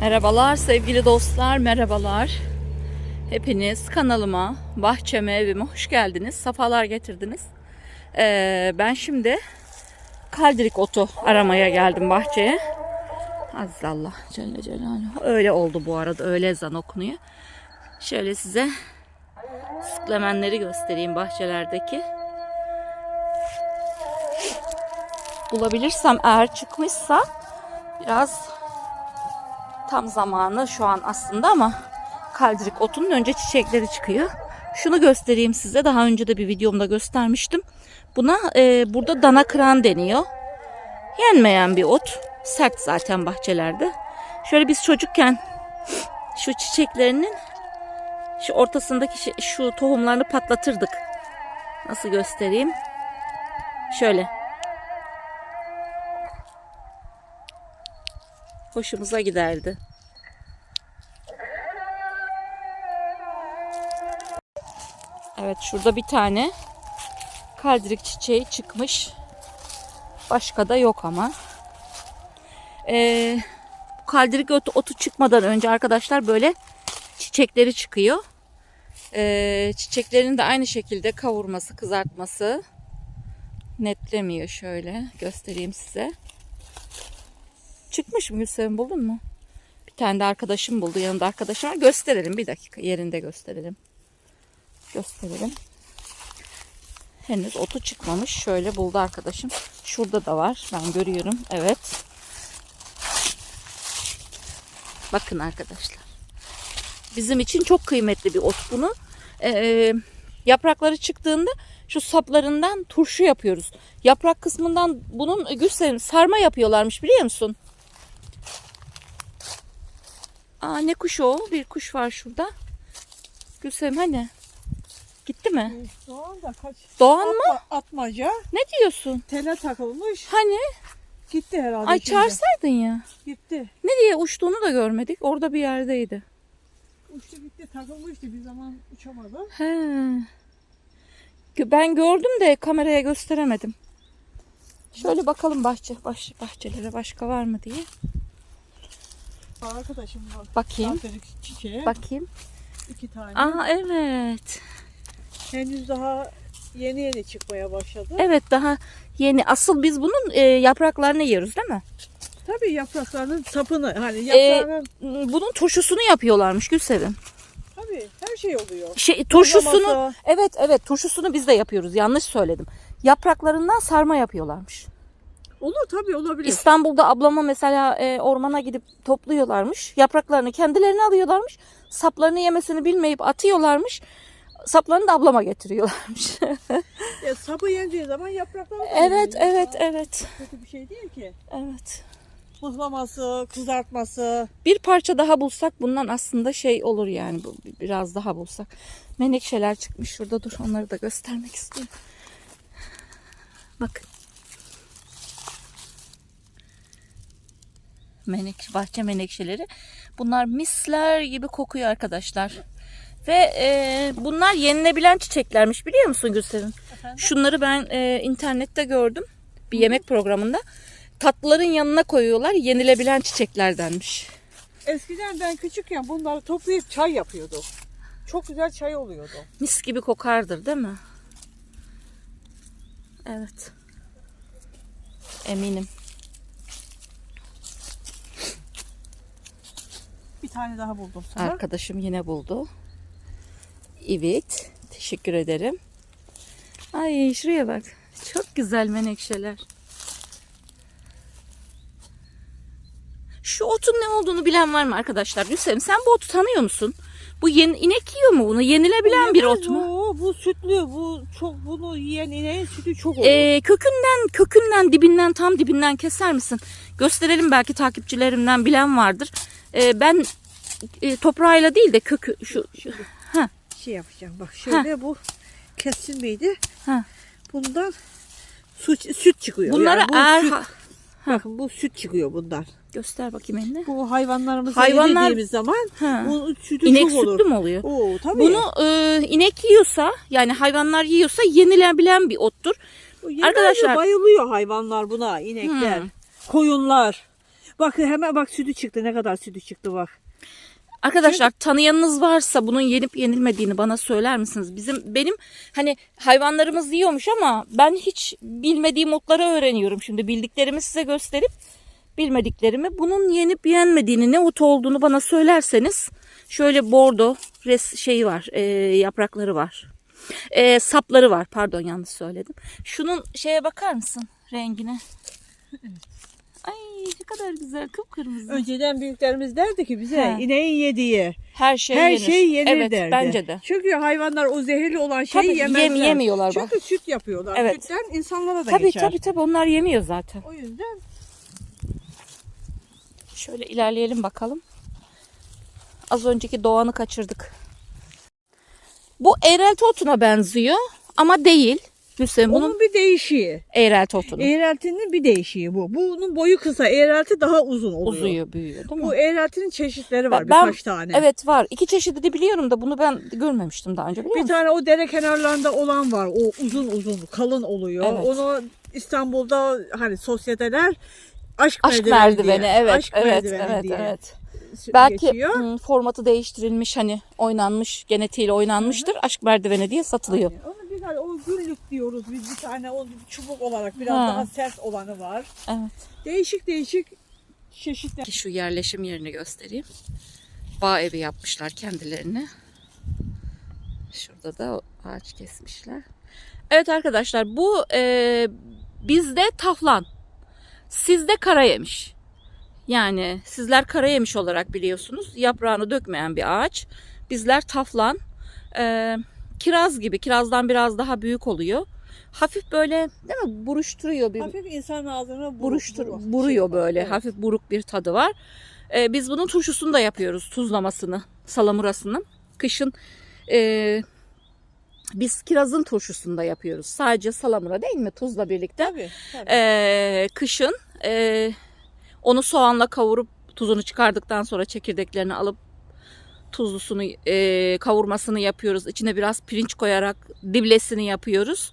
Merhabalar sevgili dostlar, merhabalar. Hepiniz kanalıma, bahçeme, evime hoş geldiniz. Safalar getirdiniz. Ee, ben şimdi kaldirik otu aramaya geldim bahçeye. Azizallah Celle Celaluhu. Öyle oldu bu arada, öyle ezan okunuyor. Şöyle size sıklemenleri göstereyim bahçelerdeki. Bulabilirsem eğer çıkmışsa biraz tam zamanı şu an aslında ama kaldirik otunun önce çiçekleri çıkıyor. Şunu göstereyim size. Daha önce de bir videomda göstermiştim. Buna e, burada dana kıran deniyor. Yenmeyen bir ot. Sert zaten bahçelerde. Şöyle biz çocukken şu çiçeklerinin şu ortasındaki şu tohumlarını patlatırdık. Nasıl göstereyim? Şöyle. Hoşumuza giderdi. Evet şurada bir tane kaldirik çiçeği çıkmış. Başka da yok ama. Ee, kaldirik otu, otu çıkmadan önce arkadaşlar böyle çiçekleri çıkıyor. Ee, çiçeklerin de aynı şekilde kavurması, kızartması netlemiyor şöyle göstereyim size. Çıkmış mı Gülsevim buldun mu? Bir tane de arkadaşım buldu. Yanında arkadaşım var. Gösterelim bir dakika. Yerinde gösterelim. Gösterelim. Henüz otu çıkmamış. Şöyle buldu arkadaşım. Şurada da var. Ben görüyorum. Evet. Bakın arkadaşlar. Bizim için çok kıymetli bir ot bunu. Ee, yaprakları çıktığında şu saplarından turşu yapıyoruz. Yaprak kısmından bunun Gülsevim sarma yapıyorlarmış biliyor musun? Aa ne kuşu o? Bir kuş var şurada. Gülsem hani? Gitti mi? Doğan da kaç Doğan mı? atma- atmaca Ne diyorsun? tele takılmış. Hani? Gitti herhalde. Ay şimdi. çağırsaydın ya. Gitti. Nereye uçtuğunu da görmedik. Orada bir yerdeydi. Uçtu gitti takılmıştı bir zaman uçamadı. He. Ben gördüm de kameraya gösteremedim. Şöyle bakalım bahçe, baş, bahçelere başka var mı diye. Arkadaşım bak. Bakayım. Çiçeği. Bakayım. iki tane. Aa evet. Henüz daha yeni yeni çıkmaya başladı. Evet daha yeni. Asıl biz bunun e, yapraklarını yiyoruz değil mi? Tabii yapraklarının sapını hani Ee, yaprağının Bunun turşusunu yapıyorlarmış Gülsevim. tabii her şey oluyor. Şey turşusunu Tuzlaması, evet evet turşusunu biz de yapıyoruz. Yanlış söyledim. Yapraklarından sarma yapıyorlarmış. Olur tabii olabilir. İstanbul'da ablama mesela e, ormana gidip topluyorlarmış. Yapraklarını kendilerine alıyorlarmış. Saplarını yemesini bilmeyip atıyorlarmış. Saplarını da ablama getiriyorlarmış. Ya, sapı yendiği zaman yaprakları da evet yeniyor. evet Daha evet. Kötü bir şey değil ki. Evet. Mıhlaması, kızartması. Bir parça daha bulsak bundan aslında şey olur yani bu biraz daha bulsak. Menekşeler çıkmış şurada dur onları da göstermek istiyorum. Bakın. Menek, bahçe menekşeleri. Bunlar misler gibi kokuyor arkadaşlar. Ve e, bunlar yenilebilen çiçeklermiş biliyor musun Gülsevin? Efendim? Şunları ben e, internette gördüm. Bir yemek programında. Tatlıların yanına koyuyorlar. Yenilebilen çiçeklerdenmiş. Eskiden ben küçükken bunları toplayıp çay yapıyordum. Çok güzel çay oluyordu. Mis gibi kokardır değil mi? Evet. Eminim. Bir tane daha buldum sana. Arkadaşım yine buldu. Evet. Teşekkür ederim. Ay şuraya bak. Çok güzel menekşeler. Şu otun ne olduğunu bilen var mı arkadaşlar? Gülsem sen bu otu tanıyor musun? Bu yeni, inek yiyor mu bunu? Yenilebilen bir ot mu? Bu, bu sütlü. Bu çok bunu yiyen ineğin sütü çok olur. Ee, kökünden, kökünden, dibinden, tam dibinden keser misin? Gösterelim belki takipçilerimden bilen vardır. Ee, ben e, toprağıyla değil de kökü şu Ha. şey yapacağım. Bak şöyle bu kesilmeydi. Ha. Bundan süt, süt çıkıyor. bunlara Yani bu eğer süt- bakın bu süt çıkıyor bundan. göster bakayım eline. Bu hayvanlarımıza Hayvanlar- yedirdiğimiz zaman Ha. bu sütü İnek çok olur. sütlü mü oluyor? Oo tabii. Bunu e, inek yiyorsa yani hayvanlar yiyorsa yenilebilen bir ottur. Bu Arkadaşlar- bayılıyor hayvanlar buna. inekler, Hmm. koyunlar. Bak hemen bak sütü çıktı. Ne kadar sütü çıktı bak. Arkadaşlar tanıyanınız varsa bunun yenip yenilmediğini bana söyler misiniz? Bizim benim hani hayvanlarımız yiyormuş ama ben hiç bilmediğim otları öğreniyorum şimdi. Bildiklerimi size gösterip bilmediklerimi bunun yenip yenmediğini ne ot olduğunu bana söylerseniz şöyle bordo res şeyi var e, yaprakları var. E, sapları var pardon yanlış söyledim. Şunun şeye bakar mısın rengine? Ay ne kadar güzel kıpkırmızı. Önceden büyüklerimiz derdi ki bize He. ineğin yediği Her şey her yenir. şey yenir evet, derdi. bence de. Çünkü hayvanlar o zehirli olan şeyi Tabii yemezler. yem, yemiyorlar bak. Çünkü süt yapıyorlar. Evet. Sütten insanlara da Tabii geçer. tabii tabii onlar yemiyor zaten. O yüzden Şöyle ilerleyelim bakalım. Az önceki doğanı kaçırdık. Bu eğrelti otuna benziyor ama değil. Hüseyin bunun onun bir değişiği. eğrelti otunun. Eğreltinin bir değişiği bu. Bunun boyu kısa, eğrelti daha uzun oluyor. Uzuyor, büyüyor değil mi? Bu eğreltinin çeşitleri var Ben- birkaç tane. Evet var. İki çeşidi de biliyorum da bunu ben görmemiştim daha önce biliyor Bir musun? tane o dere kenarlarında olan var. O uzun uzun, kalın oluyor. Evet. Onu İstanbul'da hani sosyeteler aşk, Aşk merdiveni, merdiveni, diye, evet, aşk evet, merdiveni evet, diye evet. Belki geçiyor. hmm, formatı değiştirilmiş hani oynanmış, genetiğiyle oynanmıştır. Aşk merdiveni diye satılıyor. Yani Tane o güllük diyoruz biz bir tane o çubuk olarak biraz Ha. daha sert olanı var. Evet. Değişik değişik çeşitler. Şu yerleşim yerini göstereyim. Bağ evi yapmışlar kendilerine. Şurada da ağaç kesmişler. Evet arkadaşlar bu e, bizde taflan. Sizde kara yemiş. Yani sizler kara yemiş olarak biliyorsunuz. Yaprağını dökmeyen bir ağaç. Bizler taflan. E, kiraz gibi. Kirazdan biraz daha büyük oluyor. Hafif böyle değil mi? Buruşturuyor bir Hafif insan ağzına bur- buruştur, bur- buruyor şey böyle. Evet. Hafif buruk bir tadı var. Ee, biz bunun turşusunu da yapıyoruz. Tuzlamasını, salamurasını. Kışın e, biz kirazın turşusunu da yapıyoruz. Sadece salamura değil mi? Tuzla birlikte. Tabii, tabii. Ee, kışın e, onu soğanla kavurup tuzunu çıkardıktan sonra çekirdeklerini alıp tuzlusunu e, kavurmasını yapıyoruz. İçine biraz pirinç koyarak diblesini yapıyoruz.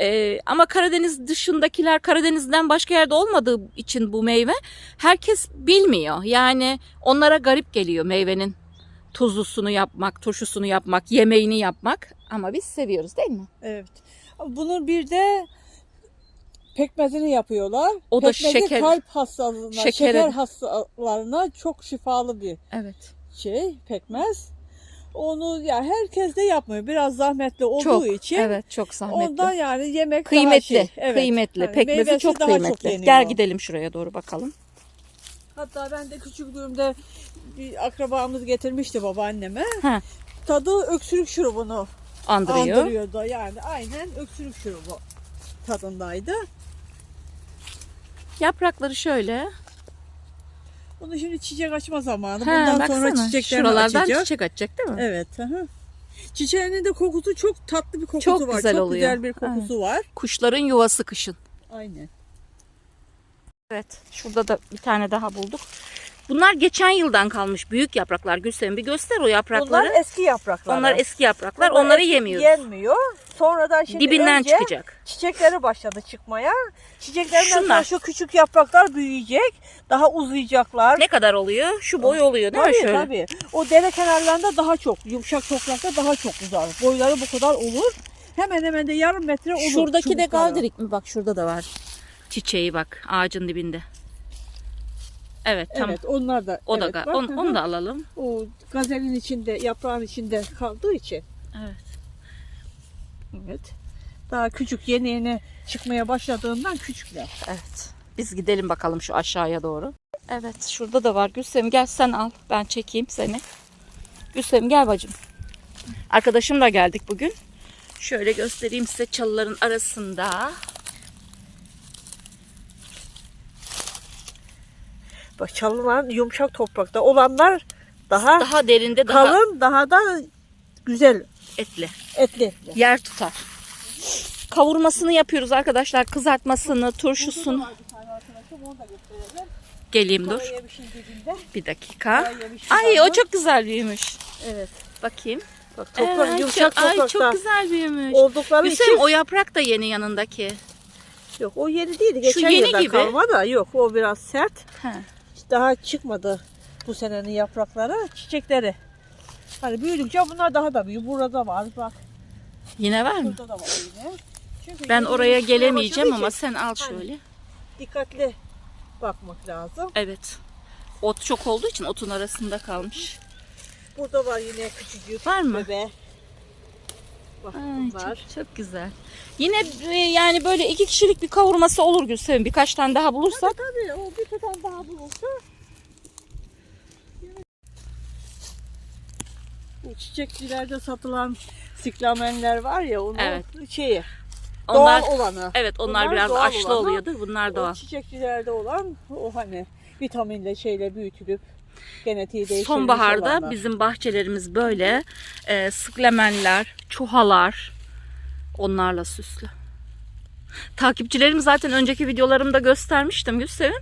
E, ama Karadeniz dışındakiler Karadeniz'den başka yerde olmadığı için bu meyve herkes bilmiyor. Yani onlara garip geliyor meyvenin tuzlusunu yapmak, turşusunu yapmak, yemeğini yapmak. Ama biz seviyoruz değil mi? Evet. Bunun bir de pekmezini yapıyorlar. O da Pekmezi şeker- kalp hastalığına, şekere- şeker hastalarına çok şifalı bir Evet. Şey, pekmez. Onu ya herkes de yapmıyor. Biraz zahmetli olduğu Çok. için. Evet, çok zahmetli. Ondan yani yemek daha Kıymetli, şey. Evet. kıymetli. Yani Pekmezi çok daha kıymetli. yeniyor. Gel gidelim şuraya doğru bakalım. Hatta ben de küçüklüğümde bir akrabamız getirmişti babaanneme. Ha. Tadı öksürük şurubunu Andırıyor. andırıyordu. Yani aynen öksürük şurubu tadındaydı. Yaprakları şöyle. Bunu şimdi çiçek açma zamanı. Ha, Bundan sonra baksana. çiçeklerini Şuralardan açacak. çiçek açacak değil mi? Evet. Hı. Çiçeğinin de kokusu çok tatlı bir kokusu Çok var. güzel çok oluyor. güzel bir kokusu var. Kuşların yuvası kışın. Aynen. Evet. Şurada da bir tane daha bulduk. Bunlar geçen yıldan kalmış büyük yapraklar. Gülsen bir göster o yaprakları. Bunlar eski yapraklar. Onlar eski yapraklar. Bunlar Onları eski yemiyoruz. Yenmiyor. Sonradan şimdi Dibinden önce çıkacak. çiçekleri başladı çıkmaya. Çiçeklerinden sonra Şunlar. şu küçük yapraklar büyüyecek. Daha uzayacaklar. Ne kadar oluyor? Şu boy oluyor değil mi Tabii şöyle? tabii. O dere kenarlarında daha çok, yumuşak toprakta daha çok uzar. Boyları bu kadar olur. Hemen hemen de yarım metre olur. Şuradaki de çubukları. galdirik mi? Bak şurada da var. Çiçeği bak ağacın dibinde. Evet tamam. Evet onlar da. O da evet, bak, on- onu da alalım. O gazelin içinde, yaprağın içinde kaldığı için. Evet. Evet. Daha küçük yeni yeni çıkmaya başladığından küçükler. Evet. Biz gidelim bakalım şu aşağıya doğru. Evet şurada da var. Gülsem gel sen al. Ben çekeyim seni. Gülsem gel bacım. Arkadaşımla geldik bugün. Şöyle göstereyim size çalıların arasında. Çalınan yumuşak toprakta olanlar daha, Daha derinde daha kalın, daha da güzel etli. etli. Yer tutar. Kavurmasını yapıyoruz arkadaşlar. Kızartmasını, turşusunu. Geleyim dur. Bir dakika. Ay o çok güzel büyümüş. Evet. Bakayım. Bak toprak Evet, yumuşak çok- Ay çok güzel büyümüş. oldukları Hüseyin için o yaprak da yeni yanındaki. yok o yeni değildi. Geçen yeni yıldan gibi. kalma da yok o biraz sert. Ha. Daha çıkmadı bu senenin yaprakları, çiçekleri. Hani büyüdükçe bunlar daha da büyüyor. Burada var bak. Yine var mı? Burada da var yine. Çünkü Ben oraya gelemeyeceğim ama sen al Hani. şöyle. dikkatli bakmak lazım. Evet. Ot çok olduğu için otun arasında kalmış. Burada var yine küçücük Var mı? bebe. Bak Ay, çok, çok güzel. Yine e, yani böyle iki kişilik bir kavurması olur Gülsevim. Birkaç tane daha bulursak. Tabii o bir tutam daha bulursa. Bu çiçekçilerde satılan siklamenler var ya onun Evet. şeyi Onlar doğal olanı. evet onlar Bunlar biraz aşlı olanı. oluyordur. Bunlar O doğal. çiçekçilerde olan o hani vitaminle şeyle büyütülüp genetiği Sonbaharda olanlar. bizim bahçelerimiz böyle e, sıklemenler, çuhalar onlarla süslü. Takipçilerim zaten önceki videolarımda göstermiştim Gülsevin.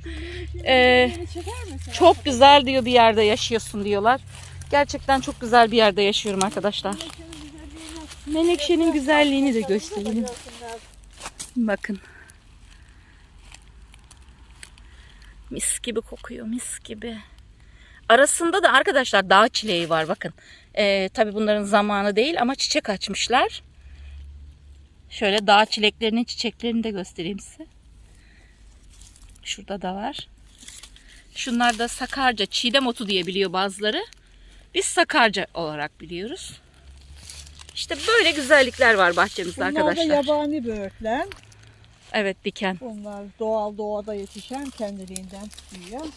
E, misin? çok güzel diyor bir yerde yaşıyorsun diyorlar. Gerçekten çok güzel bir yerde yaşıyorum arkadaşlar. Menekşe'nin güzelliğini de göstereyim. Bakın. Mis gibi kokuyor, mis gibi. Arasında da arkadaşlar dağ çileği var bakın. Ee, tabii bunların zamanı değil ama çiçek açmışlar. Şöyle dağ çileklerinin çiçeklerini de göstereyim size. Şurada da var. Şunlar da sakarca, çiğdem otu diye biliyor bazıları. Biz sakarca olarak biliyoruz. İşte böyle güzellikler var bahçemizde Bunlar arkadaşlar. da yabani böğürtlen. Evet diken. Onlar doğal doğada yetişen kendiliğinden büyüyen.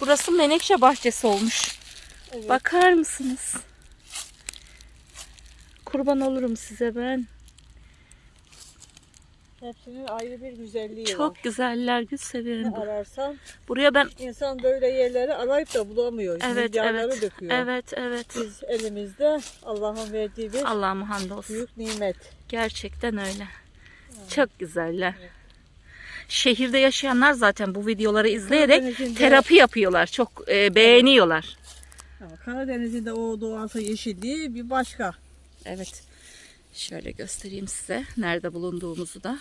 Burası menekşe bahçesi olmuş. Evet. Bakar mısınız? Kurban olurum size ben. Hepsinin ayrı bir güzelliği var. Çok güzeller gül severim. Ne ararsan Buraya ben insan böyle yerleri arayıp da bulamıyor. evet evet döküyor. evet evet. Biz elimizde Allah'ın verdiği bir Allah'ıma hamdolsun. büyük nimet. Gerçekten öyle. Çok güzeller. Şehirde yaşayanlar zaten bu videoları izleyerek Karadeniz'in de- terapi yapıyorlar. Çok e, beğeniyorlar. Ama Karadeniz'in de o doğası yeşilliği bir başka. Evet. Şöyle göstereyim size nerede bulunduğumuzu da.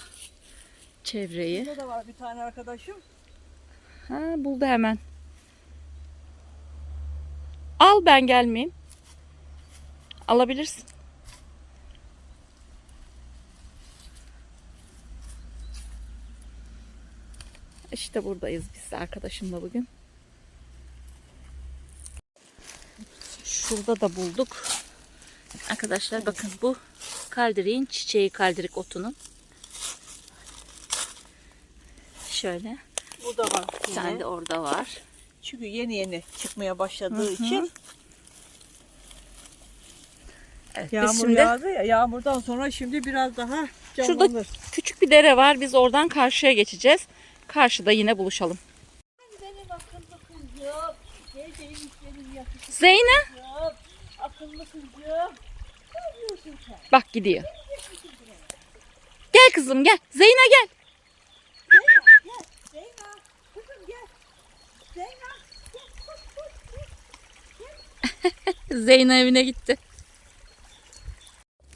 Çevreyi. Burada da var bir tane arkadaşım. Ha, buldu hemen. Al ben gelmeyeyim. Alabilirsin. İşte buradayız biz arkadaşımla bugün. Şurada da bulduk. Arkadaşlar bakın bu kaldiriğin çiçeği kaldirik otunun. Şöyle. Burada var. Bir tane de orada var. Çünkü yeni yeni çıkmaya başladığı için Evet, biz yağmur şimdi yağdı ya. Yağmurdan sonra şimdi biraz daha Şurada- canlanır. küçük bir dere var. Biz oradan karşıya geçeceğiz. Karşıda yine buluşalım. Yakışıklı Zeynep bak gidiyor. Gel kızım gel. Zeyna gel. Zeyna evine gitti.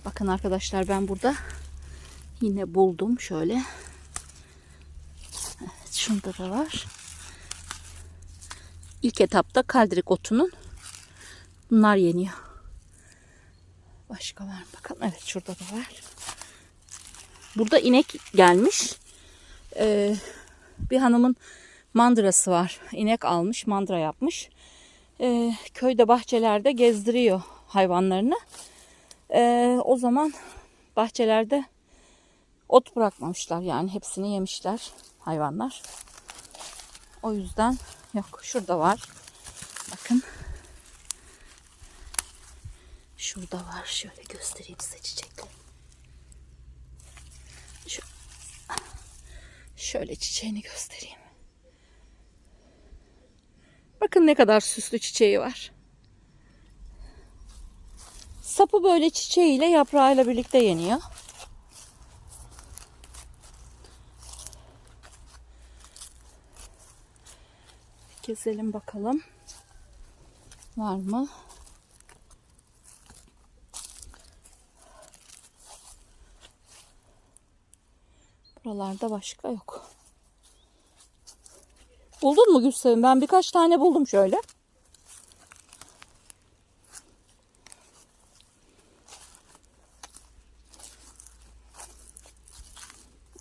Bakın arkadaşlar ben burada yine buldum şöyle. Şunda da var. İlk etapta kaldırık otunun bunlar yeniyor. Başka var mı bakalım. Evet şurada da var. Burada inek gelmiş. Ee, bir hanımın mandırası var. İnek almış, mandıra yapmış. Ee, köyde bahçelerde gezdiriyor hayvanlarını. Ee, o zaman bahçelerde ot bırakmamışlar yani hepsini yemişler hayvanlar. O yüzden yok şurada var. Bakın. Şurada var. Şöyle göstereyim size çiçekleri. Şu, şöyle çiçeğini göstereyim. Bakın ne kadar süslü çiçeği var. Sapı böyle çiçeğiyle yaprağıyla birlikte yeniyor. Gezelim bakalım. Var mı? Buralarda başka yok. Buldun mu Gülsevim? Ben birkaç tane buldum şöyle.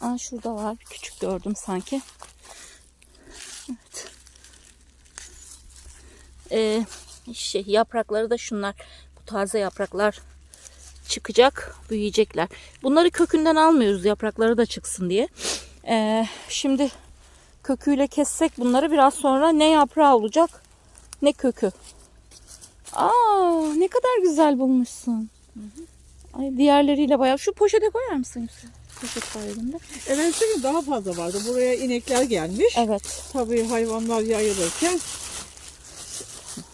Aa, şurada var. Küçük gördüm sanki. Ee, şey, yaprakları da şunlar. Bu taze yapraklar çıkacak, büyüyecekler. Bunları kökünden almıyoruz yaprakları da çıksın diye. Ee, şimdi köküyle kessek bunları biraz sonra ne yaprağı olacak ne kökü. Aa ne kadar güzel bulmuşsun. Ay diğerleriyle bayağı. Şu poşete koyar mısın Yusuf? Poşet var elimde. Gün daha fazla vardı. Buraya inekler gelmiş. Evet. Tabii hayvanlar yayılırken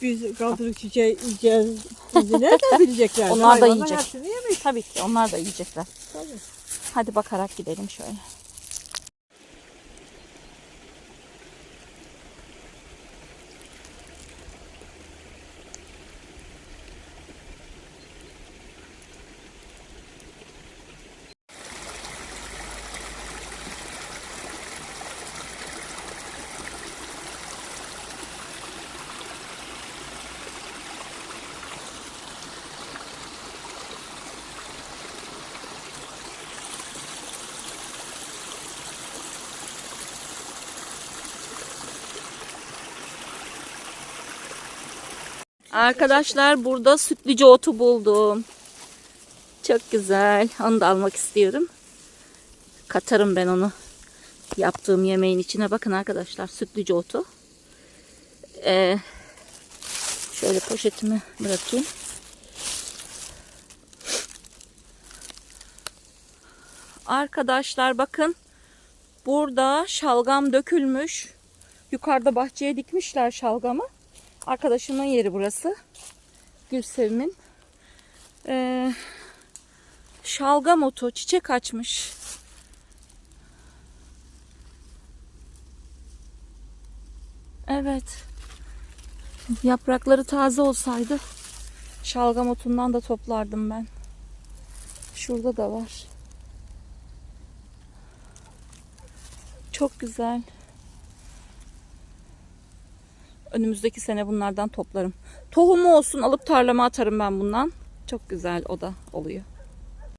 biz kaldırıp çiçeği yiyeceğiz. Bizi nereden bilecekler? Onlar da Hayvanlar yiyecek. hepsini yemiş. Tabii ki onlar da yiyecekler. Tabii. Hadi bakarak gidelim şöyle. Arkadaşlar burada sütlüce otu buldum. Çok güzel. Onu da almak istiyorum. Katarım ben onu. Yaptığım yemeğin içine bakın arkadaşlar sütlüce otu. Ee, şöyle poşetimi bırakayım. Arkadaşlar bakın. Burada şalgam dökülmüş. Yukarıda bahçeye dikmişler şalgamı. Arkadaşımın yeri burası. Gülsevim'in. Ee, şalgam otu çiçek açmış. Evet. Yaprakları taze olsaydı şalgam otundan da toplardım ben. Şurada da var. Çok güzel. Önümüzdeki sene bunlardan toplarım. Tohumu olsun alıp tarlama atarım ben bundan. Çok güzel o da oluyor.